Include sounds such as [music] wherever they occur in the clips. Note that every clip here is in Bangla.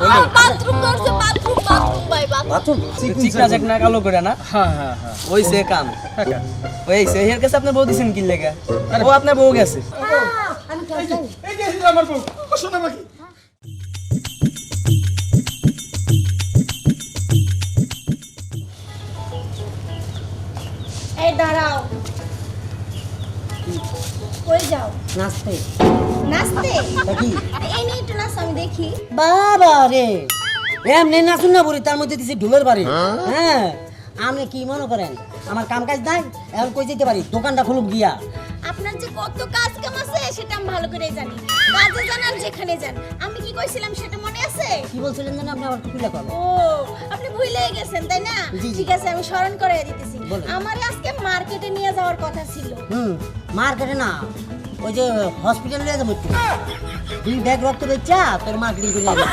বাথরুম করছে বাথরুম বাথরুম ভাই বাথরুম বাথরুম চিকনা কালো করে না? হ্যাঁ হ্যাঁ হ্যাঁ। ওই সে কাম হ্যাঁ ওই সে এর কাছে আপনার বউ দিছেন কি লেগে? ও আপনার বউ গেছে। এই যে আমার বউ। ও শোনা বাকি এই দাঁড়াও। কই যাও? নাচতে। নাচতে? কি এই নিয়ে একটু নাচ আমি দেখি। বাবা রে। এমনি নাচুন না বলি তার মধ্যে দিছে ঢুলের বাড়ি। হ্যাঁ? আপনি কি মনে করেন? আমার কাম কাজ নাই এখন কই যেতে পারি? দোকানটা খুলুক গিয়া। আপনার যে কত কাজ কাম আছে সেটা আমি ভালো করে জানি। কাজে যান আর যেখানে যান। আমি কি কইছিলাম সেটা মনে আছে? কি বলছিলেন যেন আপনি আবার টুপিলা করবেন ও আপনি ভুলে গেছেন তাই না। ঠিক আছে আমি স্মরণ করে দিতেছি। আমার নিয়ে যাওয়ার কথা ছিল। হুম। মার্কেটে না ওই যে হসপিটাল নিয়ে যাব দুই ব্যাগ রক্ত বেচা তোর মার্কেটিং করে যাবে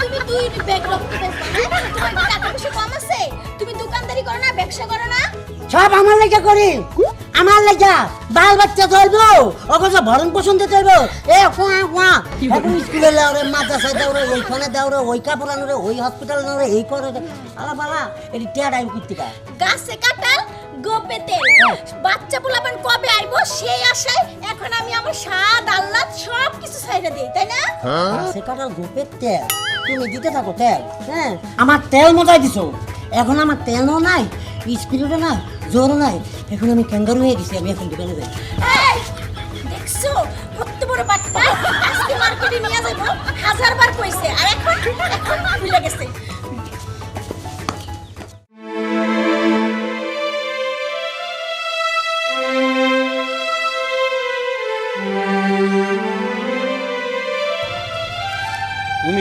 তুমি দুই ব্যাগ রক্ত বেচবা? তোমার কি টাকা পয়সা কম আছে? তুমি দোকানদারি করো না ব্যবসা করো না? সব আমার লেগে করি। আমার লেগা বাল বাচ্চা ধরবো অথচ ভরণ পোষণ দিতে হইব এ এখন স্কুলে লাউরে মাদ্রাসায় দাউরে ওইখানে দাউরে ওই কাপড় আনুরে ওই হসপিটাল নাউরে এই করে আলা বালা এটি টিয়া ডাইম কর্তিকা গাছে কাটাল গোপে বাচ্চা পোলাপান কবে আইবো সেই আশায় এখন আমি আমার স্বাদ আল্লাহ সব কিছু ছাইড়া দিই তাই না? সে কাটার গোপের তেল। তুমি দিতে থাকো তেল হ্যাঁ? আমার তেল মজাই দিছো। এখন আমার তেলও নাই স্পিডও নাই জোরও নাই। এখন আমি ক্যাঙ্গারু হয়ে গেছি আমি এখন দোকানে যাই। দেখছ? কত বড় বাচ্চা আজকে মার্কেটে নিয়ে যাব হাজার বার কইছে আর এখন এখন ভুলে গেছে।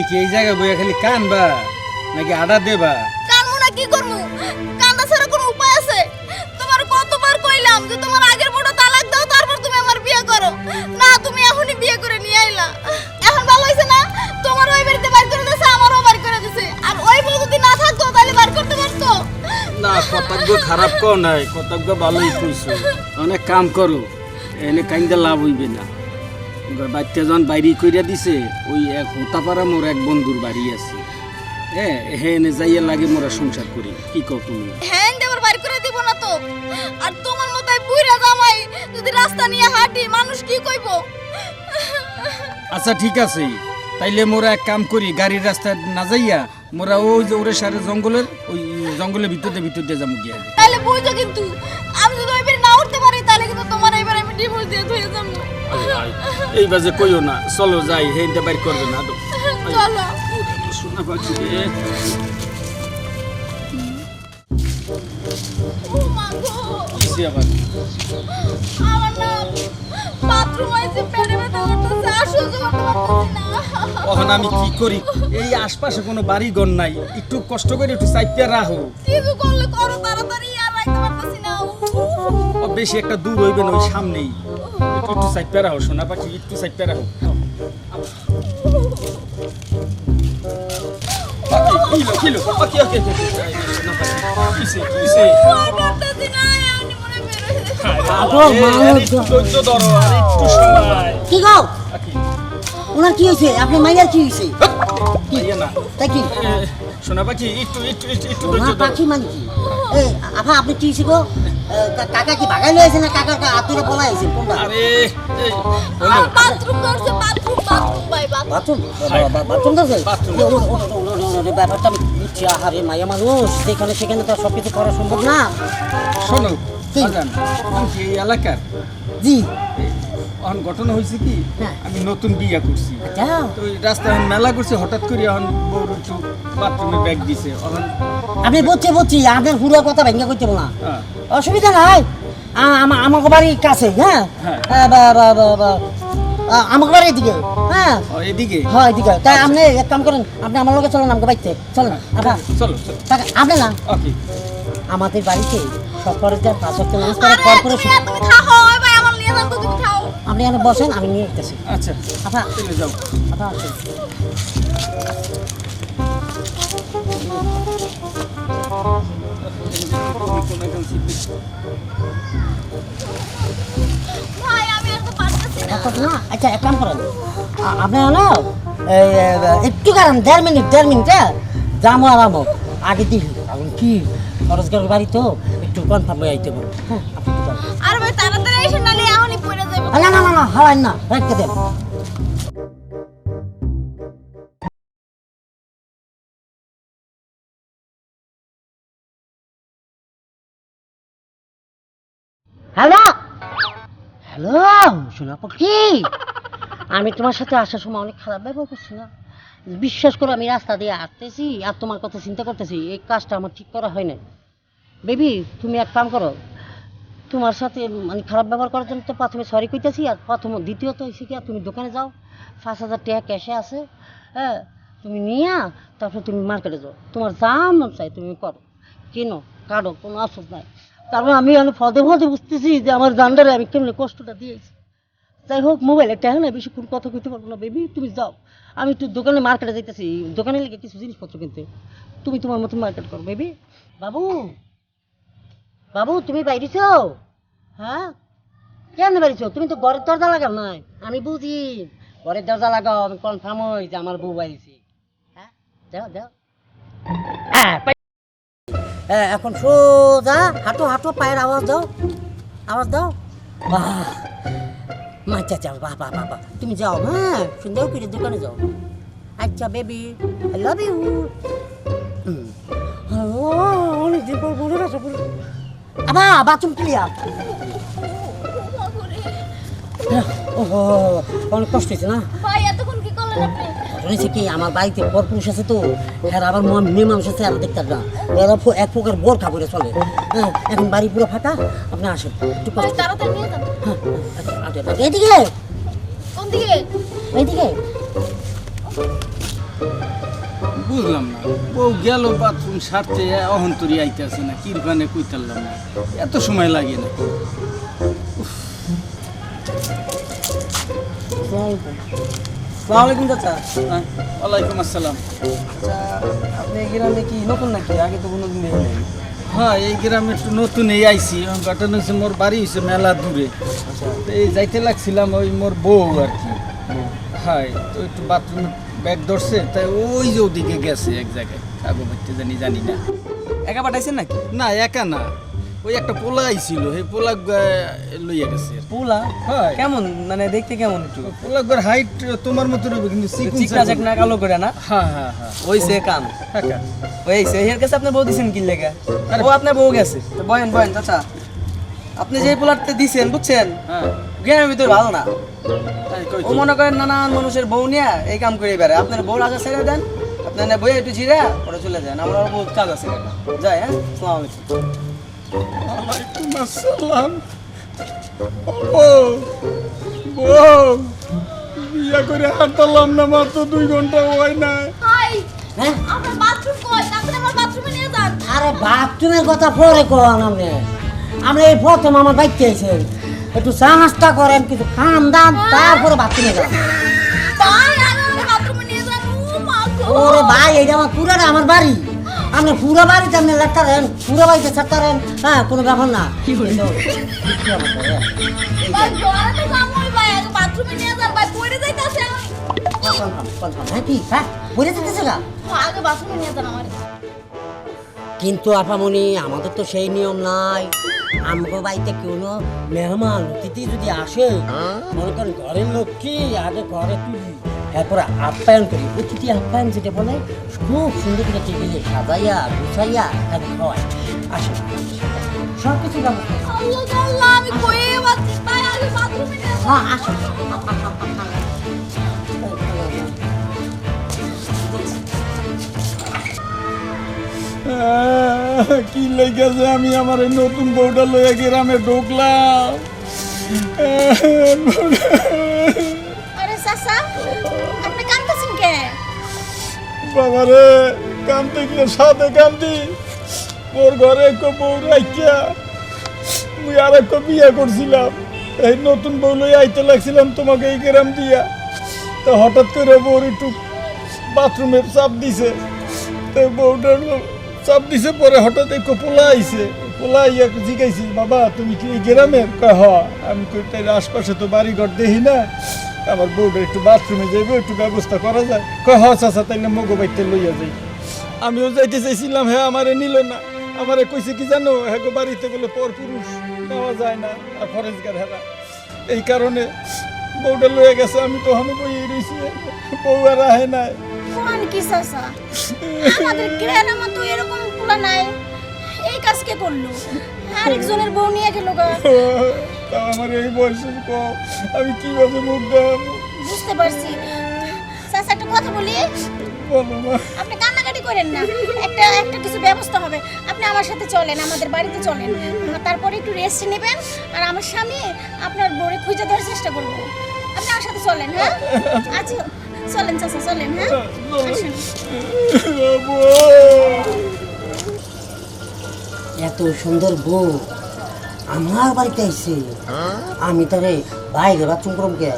কি এই জায়গায় বইয়া খালি কানবা? নাকি আডা দেবা? কামু না কি করমু কান্দা ছাড়া কোনো উপায় আছে? তোমার কতবার কইলাম যে তোমার আগের বড় তালাক দাও তারপর তুমি আমার বিয়ে করো। না তুমি এখনই বিয়ে করে নিয়ে আইলা। এখন ভালো হইছে না? তোমার ওই বাড়িতে বাইর করে দিয়েছে আমারও বাইর করে দিয়েছে। আর ওই বউ যদি না থাকতো তাহলে বাইর করতে পারতো? না কতজ্ঞ খারাপ কও নাই কতজ্ঞ ভালোই কইছো। অনেক কাম করো এনে কাইন্দা লাভ হইবে না। বাচ্চা যখন বাইরে কইরা দিছে ওই এক হোতাপাড়া মোর এক বন্ধুর বাড়ি আছে। হ্যাঁ এনে যাইয়া লাগে মোরা সংসার করি কি কও তুমি? হ্যাঁ দেবার বাইর করে দিব না তো। আর তোমার মতো বুইরা জামাই যদি রাস্তা নিয়ে হাঁটি মানুষ কি কইবো? আচ্ছা ঠিক আছে। তাইলে মোরা এক কাম করি গাড়ির রাস্তা না যাইয়া মোরা ওই যে ওরে সারে জঙ্গলের ওই জঙ্গলের ভিতরে ভিতরে যাব গিয়া। তাহলে বুঝো কিন্তু আমি যদি ওই বাড়ি না উঠতে পারি তাহলে কিন্তু তোমার আমি ডিভোর্স দিয়ে ধুয়ে যাব। এই বাজে কইও না চলো যাই হেনটা বাইর করবে না তো শোনা পাচ্ছি রে। তখন আমি কি করি? এই আশপাশে কোনো বাড়ি ঘর নাই একটু কষ্ট করে একটু সাইডটা রাখো কিছু করলে করো তাড়াতাড়ি বেশি একটা দূর হইবে না ওই সামনেই। একটু একটু সাইডটা রাখো সোনা পাখি একটু সাইডটা রাখো কিলো কিলো ওকে ওকে ওকে। সোনা পাখি কিসে কিসে? আর পারতেছি না আমি বের যাচ্ছে। আগো মানুষ একটু ধৈর্য ধরো আর একটু সময়। কি গো? ওনার কি হয়েছে? আপনি মাইয়ার কি হয়েছে? না তাই কি? এ, সোনা পাখি একটু একটু একটু একটু ধরো। পাখি মানে কি? এই আপা আপনি কি হয়েছে এ, কা- কাকা কি বাগাই লয়েছে না কাকা আতুরে পলাই আছে কোনটা? আরে বাথরুম করছে বাথরুম বাথরুম ভাই বাথরুম বাথরুম বাথরুম তো বাথরুম। ব্যাপারটা আমি বুঝছি। আহারে মায়া মানুষ সেখানে সেখানে তো সব কিছু করা সম্ভব না। শোনো কি? এই এলাকার? জি। এখন ঘটনা হয়েছে কি হ্যাঁ। আমি নতুন বিয়া করছি। তো ওই রাস্তায় এখন মেলা করছি হঠাৎ করে এখন বউ একটু বাথরুমে ব্যাগ দিছে। এখন আপনি বলছি বলছি আমাদের পুরো কথা ভেঙে করতে না। হ্যাঁ, অসুবিধা নাই। আ- আমা- আমাকে বাড়ি কাছে হ্যাঁ? হ্যাঁ। আমাকে বাড়ি এদিকে হ্যাঁ? এদিকে? হ্যাঁ এদিকে। তাই আপনি এক কাম করেন আপনি আমার লোকে চলেন আমাকে বাড়িতে। চলেন আপনার চলো চলো। আপনি না। ওকে। আমাদের বাড়িতে সব খরচের পাঁচ নামাজ করার আপনি এখানে বসেন আমি নিয়ে যেতেছি আচ্ছা আপা যাও। আপা না। না আচ্ছা এক কাম করেন। আপনি হলো এই, এ, একটু কারণ দেড় মিনিট দেড় মিনিট হ্যাঁ? যাব আরামো আগে দেখি কি? খরচগার বাড়ি তো একটু কনফার্ম হয়ে আইতে পারো। হ্যাঁ না হ্যালো? হ্যালো শোনা পাখি আমি তোমার সাথে আসার সময় অনেক খারাপ ব্যবহার করছি না? বিশ্বাস করো, আমি রাস্তা দিয়ে আসতেছি আর তোমার কথা চিন্তা করতেছি, এই কাজটা আমার ঠিক করা হয় না বেবি, তুমি এক কাম করো তোমার সাথে মানে খারাপ ব্যবহার করার জন্য তো প্রথমে সরি কইতেছি আর প্রথম দ্বিতীয়ত কি, তুমি দোকানে যাও, পাঁচ হাজার টাকা ক্যাশে আছে হ্যাঁ তুমি নিয়ে, তারপর তুমি মার্কেটে যাও। তোমার যা মন চাই তুমি করো। কেনো? কাটো কোনো আফসোস নাই। তারপর আমি আমি ফদে ফদে বুঝতেছি যে আমার জান্ডারে আমি কেমন কষ্টটা দিয়েছি। যাই হোক মোবাইলে টাকা না বেশি কোনো কথা কইতে পারব না বেবি তুমি যাও। আমি একটু দোকানে মার্কেটে যাইতেছি। দোকানে লেগে কিছু জিনিসপত্র কিনতে। তুমি তোমার মতো মার্কেট করো বেবি বাবু! বাবু তুমি বাইরেছো? হ্যাঁ? কেন বাইরেছ? তুমি তো ঘরের দরজা লাগাও নাই। আমি বুঝি। ঘরের দরজা লাগাও আমি কনফার্ম হই যে আমার বউ বাইরেছি। হ্যাঁ? যাও যাও। হ্যাঁ এখন সোজা হাঁটো হাঁটো পায়ের আওয়াজ দাও। আওয়াজ দাও। বাহ! আচ্ছা আচ্ছা বাহ বাহ বাহ তুমি যাও হ্যাঁ? সুন্দর করে দোকানে যাও। আচ্ছা বেবি আই লাভ ইউ অনেক দিন পর বলে গেছে আবার বাথরুম ক্লিয়ার ওহো অনেক কষ্ট হয়েছে না? ভাই এতক্ষণ কি করলেন আপনি? শুনেছি কি আমার বাড়িতে পর পুরুষ আছে তো এরা আবার মেয়ে মানুষ আছে আর দেখতে না। এরা ফো- এক প্রকার বোর খাবরে চলে। হ্যাঁ এখন বাড়ি পুরো ফাঁকা আপনি আসেন। একটু কষ্ট তাড়াতাড়ি নিয়ে যান। হ্যাঁ, এইদিকে। কোন দিকে এইদিকে। বুঝলাম না। বউ গেল বাথরুম সারতে অহন্তরি আইতেছে না কিরবানে কইতারলাম না। এত সময় লাগে না। সালাম চাচা। হ্যাঁ, ওয়ালাইকুম আসসালাম। আপনি এই গ্রামে কি নতুন নাকি? আগে তো দেখি হ্যাঁ এই গ্রামে একটু নতুন এই আইছি। ঘটনা হচ্ছে মোর বাড়ি হয়েছে মেলা দূরে। আচ্ছা। এই যাইতে লাগছিলাম ওই মোর বউ আর কি। হ্যাঁ। তো একটু বাথরুমে ব্যাগ ধরছে তাই ওই যে ওদিকে গেছে এক জায়গায়। কাগো বাড়তে জানি জানি না। একা পাঠাইছেন নাকি? না একা না। ওই একটা পোলা আইছিল সেই পোলা লইয়া গেছে। পুলা? হয়। কেমন? মানে দেখতে কেমন একটু? পোলা গর হাইট তোমার মতো কিন্তু চিকুন। কালো করে না? হ্যাঁ হ্যাঁ হ্যাঁ। ওই সে কাম। ওই সে এর কাছে আপনার বউ দিছেন কি লেগে? ও আপনার বউ গেছে। তো বয়েন বয়েন চাচা। আপনি যে পোলারতে দিছেন বুঝছেন? হ্যাঁ। গ্রামের ভিতর ভালো না। ও মনে করেন নানান মানুষের বউ নিয়ে এই কাম করে বেড়ায়। আপনার বউ রাজা ছেড়ে দেন আপনার না বইয়ে একটু ঝিরে ওরা চলে যান আমার আরও বহুত কাজ আছে। যাই হ্যাঁ? সালাম আলাইকুম। ওয়ালাইকুম আসসালাম। ও বউ বিয়া করে হাঁটালাম না মাত্র দুই ঘণ্টা হয় না ভাই হ্যাঁ? আপনার বাথরুম কই? তাড়াতাড়ি আমার বাথরুমে নিয়ে যান। আরে বাথরুমের কথা পরে কন আপনি। আমরা এই প্রথম আমার বাইকতে এসেছেন একটু চা নাস্তা করেন কিছু খান দান তারপরে বাথরুমে যান ওরে ভাই এটা আমার পুরাটা আমার বাড়ি। আপনি পুরো বাড়িতে আপনি লেখতারেন পুরো বাড়িতে ছাড়তারেন হ্যাঁ কোনো ব্যাপার না। কিন্তু দেখতে হ্যাঁ। হ্যাঁ কি? হ্যাঁ বলে দিতেছে গা? আগে বাথরুমে নিয়ে যান আমার। কিন্তু আপামনি আমাদের তো সেই নিয়ম নাই। আমগো বাড়িতে কোনো মেহমান অতিথি যদি আসে মনে করেন ঘরের লোক কি আগে ঘরে তুলি এরপরে আপ্যায়ন করি। অতিথি আপ্যায়ন যেটা বলে খুব সুন্দর করে টেবিলে সাজাইয়া গুছাইয়া তাকে খাওয়াই আসে সব কিছু ব্যবস্থা আছে। আল্লাহ [laughs] কি লেগেছে আমি আমার এই নতুন বউটা লইয়া গ্রামে ঢুকলাম? আরে চাচা আপনি কাঁদতেছেন কে? বাবারে গিয়ে সাথে কান্দি ওর ঘরে এক বউ রাখিয়া মুই আর এক বিয়ে করছিলাম। এই নতুন বউ লই আইতে লাগছিলাম তোমাকে এই গ্রাম দিয়া। তো হঠাৎ করে বউর একটু বাথরুমের চাপ দিছে। তো বউটার চাপ দিছে, পরে হঠাৎ এক পোলা আইছে। পোলা আইয়া জিগাইছি, বাবা, তুমি কি গ্রামের হ। আমি কই তাই আশপাশে তো বাড়ি ঘর দেখি না। আমার বউটা একটু বাথরুমে যাইবো, একটু ব্যবস্থা করা যায়। কয় হ, চাচা, তাইলে মগো বাইতে লইয়া যাই। আমিও যাইতে চাইছিলাম হ্যাঁ আমারে নিল না। আমারে কইছে কি জানো হ্যাঁ গো, বাড়িতে গেলে পর পুরুষ নেওয়া যায় না, আর ফরেজগার হেরা এই কারণে বউটা লইয়া গেছে, আমি তো তখনও বই রয়েছি বউ আর আহে নাই। কোন কি চাচা আমাদের গ্রামের মতো এরকম পোলা নাই। এই কাজ কে করল? আরেকজনের বউ নিয়ে গেল গা। তা আমার এই বয়সে কম আমি কীভাবে মুখ দেখাবো? বুঝতে পারছি। চাচা একটা কথা বলি? বলো মা। আপনি কান্নাকাটি করেন না। একটা একটা কিছু ব্যবস্থা হবে। আপনি আমার সাথে চলেন আমাদের বাড়িতে চলেন। তারপরে একটু রেস্ট নেবেন আর আমার স্বামী আপনার বউরে খুঁজে দেওয়ার চেষ্টা করব। আপনি আমার সাথে চলেন হ্যাঁ? আচ্ছা। চলেন চাচা চলেন হ্যাঁ। এত সুন্দর বউ আমার বাড়িতে আইছে। আমি তারে বাইরে বাথরুম করব কে?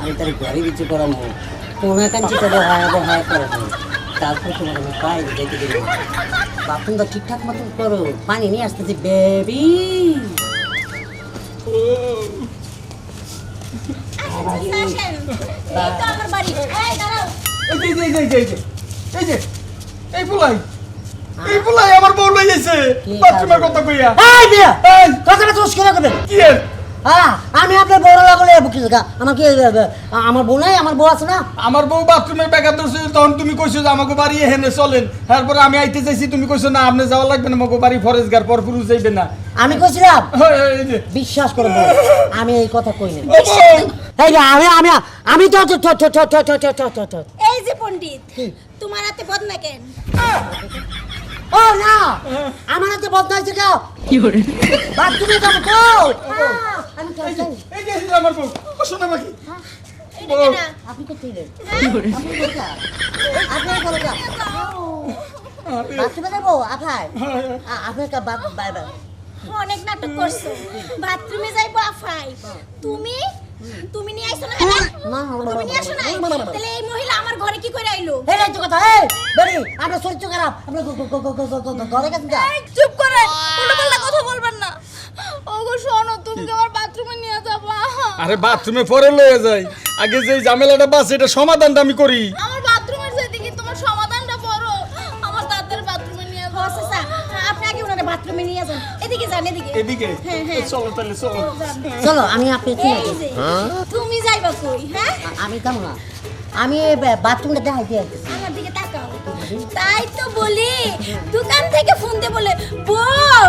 আমি তারে ঘরে বিচে করাবো। কোনা কাঞ্চি তারে হায় হায় করাবো। তারপর তোমার আমি বাইরে যেতে দেবো। বাথরুমটা ঠিকঠাক মতো করো। পানি নিয়ে আসতেছি বেবি এই পুলাই এই পুলাই আমার বউ লই যাইছে বাথরুমের কথা কইয়া এই বিয়া এই কথাটা তো করে করবেন কি এর? আমি আপনার লাগলে আমার কি আমার বউ নাই আমার বউ আছে না আমার বউ বাথরুমের ব্যাগা ধরছে তখন তুমি কইছো যে আমাকে বাড়ি হেনে চলেন তারপরে আমি আইতে চাইছি তুমি কইছো না আপনি যাওয়া লাগবে না আমাকে বাড়ি ফরেজগার পর পুরুষ যাইবে না আমি কইছিলাম যে বিশ্বাস করে বল আমি এই কথা কই না ও বউ, এই যে আমি আমি আমি তো তো তো তো তো তো তো তো তো তো এই যে পণ্ডিত তোমার হাতে বদনা কেন ও না আমার হাতে বদনাইছে কেউ কি করে বাথরুমে যাব তো আমি তো এই যে আমার বউ শোনা বাকি আপনি তো ছিলেন হ্যাঁ? আপনি কোথা আপনি কোথা যা বাথরুমে যাব আফাই আপনার বাই বাই অনেক নাটক করছ বাথরুমে যাইবো আফাই তুমি তুমি নিয়ে আইছো না না মা তুমি নিয়ে আসো না? তাহলে এই মহিলা আমার ঘরে কি করে আইলো? এই কথা এই বেরি আপনার চরিত্র খারাপ। আপনি গ- গ- গ- গ- গ- গ- ঘরে গেছেন যা চুপ করে উল্টোপাল্টা কথা বলবেন না। ওগো শোনো তুমি আমার বাথরুমে নিয়ে যাবা। আরে বাথরুমে পরে লয়ে যাই। আগে যে ঝামেলাটা বাস এটা সমাধানটা আমি করি। এদিকে। হ্যাঁ, হ্যাঁ। চলো তাহলে চলো। চলো আমি আপনি চিনি এই যে তুমি যাইবা কই হ্যাঁ? আমি যাব না। আমি বাথরুমটা দেখাই দিয়ে আমার দিকে তাকাও। তাই তো বলি দোকান থেকে ফোন দিয়ে বলে বউ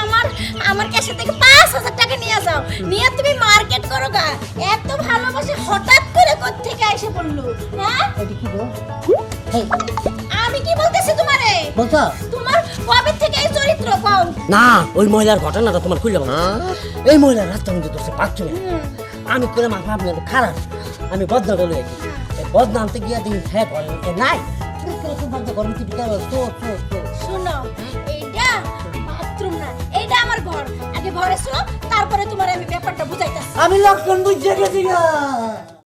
আমার আমার ক্যাশে থেকে পাঁচ হাজার টাকা নিয়ে যাও। নিয়ে তুমি মার্কেট করো গা। এত ভালোবাসে হঠাৎ করে কোত্থেকে এসে পড়ল হ্যাঁ? আমি কি বলতেছি তোমারে? বলছো? পাও না ওই মহিলার ঘটনাটা তোমার খুলে বলো। হ্যাঁ? এই মহিলার রাস্তার মধ্যে না। আমি করে মাথা আপনার খারাপ। আমি বদনা করে গেছি বদনামতে গিয়ে দিন হ্যাঁ নাই। তারপরে তোমার আমি ব্যাপারটা বুঝাইতেছি। আমি লক্ষণ বুঝে গেছি